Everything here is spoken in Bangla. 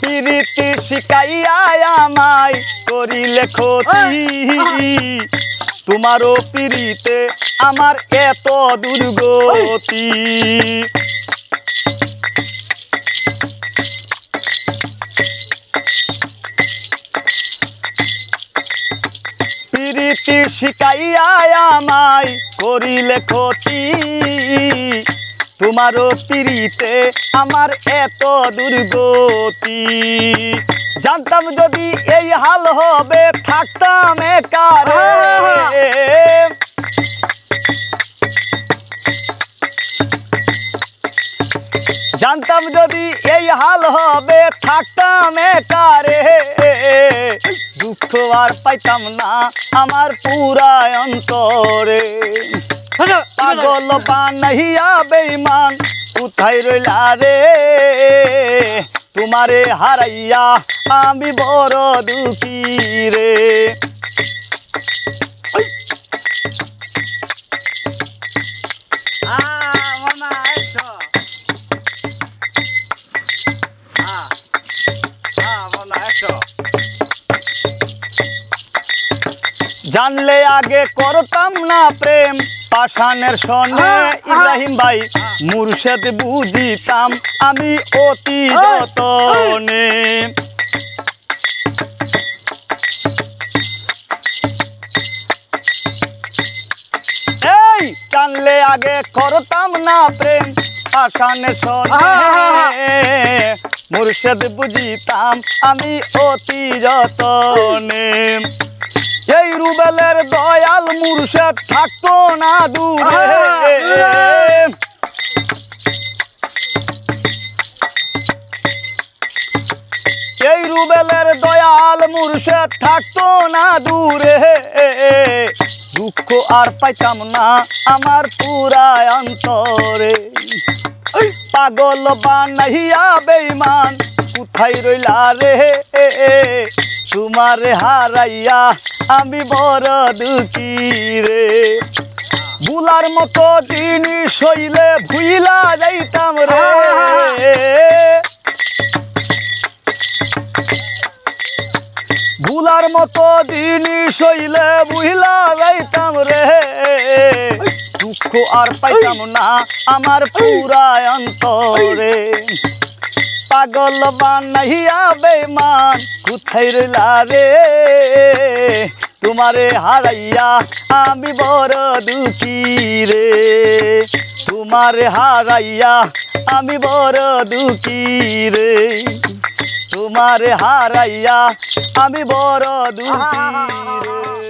প্রীতি শিকাইয়া আমায় করিলে ক্ষতি। তোমারও পিড়িতে আমার এত দুর্গতি। প্রীতি শিকাইয়া আমায় করিলে ক্ষতি। তোমারও পিড়িতে আমার এত দুর্গতি। জানতাম যদি এই হাল হবে থাকতাম একারে। জানতাম যদি এই হাল হবে থাকতাম একারে। দুঃখ আর পাইতাম না আমার পুরা অন্তরে। পাগল বানাইয়া বেইমান কোথায় রইলা রে? তোমারে হারাইয়া আমি বড় দুঃখী রে। মামা জানলে আগে করতাম না প্রেম। পাষাণের সনে ইব্রাহিম ভাই মুর্শেদ বুঝিতাম আমি অতি যতনে। এই জানলে আগে করতাম না প্রেম। পাষাণের সনে মুর্শেদ বুঝিতাম আমি অতি যতনে। এই রুবেলের দয়াল মুর্শেদ থাকতো না দূরে। এই রুবেলের দয়াল মুর্শেদ থাকতো না দূরে। দুঃখ আর পাইতাম না আমার পুরা অন্তরে। পাগল বানাইয়া বেইমান কোথায় রইলা রে? তোমার হারাইয়া আমি বড় দুঃখী রে। বুলার মতো জিনিস হইলে ভুইলা যাইতাম রে। ভুলার মতো জিনিস হইলে বুঝলা যাইতাম রে। দুঃখ আর পাইতাম না আমার পুরা অন্তরে। পাগল বানাইয়া বেমান কোথায় রইলা রে? তোমারে হারাইয়া আমি বড় দুঃখী রে। তোমারে হারাইয়া আমি বড় দুঃখী রে। তোমারে হারাইয়া আমি বড় দুঃখী